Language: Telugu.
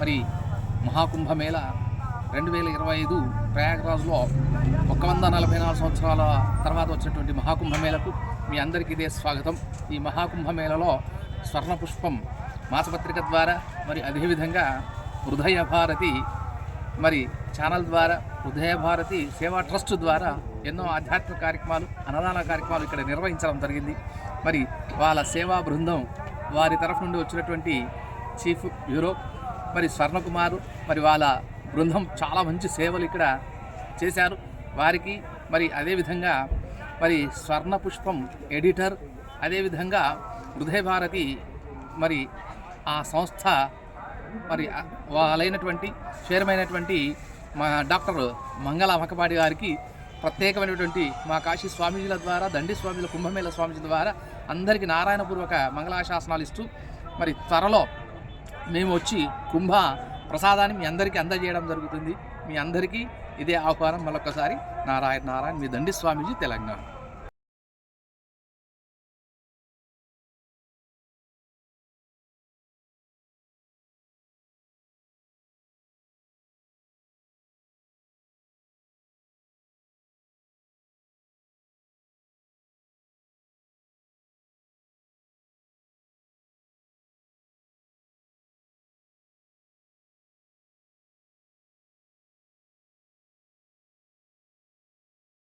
మరి మహాకుంభమేళ రెండు వేల ఇరవై ఐదు ప్రయాగరాజ్లో ఒక వంద నలభై నాలుగు సంవత్సరాల తర్వాత వచ్చినటువంటి మహాకుంభమేళకు మీ అందరికీ ఇదే స్వాగతం. ఈ మహాకుంభమేళలో స్వర్ణ పుష్పం మాసపత్రిక ద్వారా మరి అదేవిధంగా హృదయ భారతి మరి ఛానల్ ద్వారా హృదయ భారతి సేవా ట్రస్ట్ ద్వారా ఎన్నో ఆధ్యాత్మిక కార్యక్రమాలు అన్నదాన కార్యక్రమాలు ఇక్కడ నిర్వహించడం జరిగింది. మరి వాళ్ళ సేవా బృందం వారి తరఫు నుండి వచ్చినటువంటి చీఫ్ బ్యూరో మరి స్వర్ణకుమారు మరి వాళ్ళ బృందం చాలా మంచి సేవలు ఇక్కడ చేశారు. వారికి మరి అదేవిధంగా మరి స్వర్ణ పుష్పం ఎడిటర్ అదేవిధంగా హృదయ భారతి మరి ఆ సంస్థ మరి వాళ్ళైనటువంటి చైర్మైనటువంటి మా డాక్టర్ మంగళ అమకపాడి గారికి ప్రత్యేకమైనటువంటి మా కాశీ స్వామీజీల ద్వారా దండి స్వామీల కుంభమేళ స్వామీజీ ద్వారా అందరికీ నారాయణపూర్వక మంగళాశాసనాలు ఇస్తూ మరి త్వరలో మేము వచ్చి కుంభ ప్రసాదాన్ని మీ అందరికీ అందజేయడం జరుగుతుంది. మీ అందరికీ ఇదే ఆహ్వానం. మరొకసారి నారాయణ నారాయణ. మీ దండి స్వామీజీ తెలంగాణ.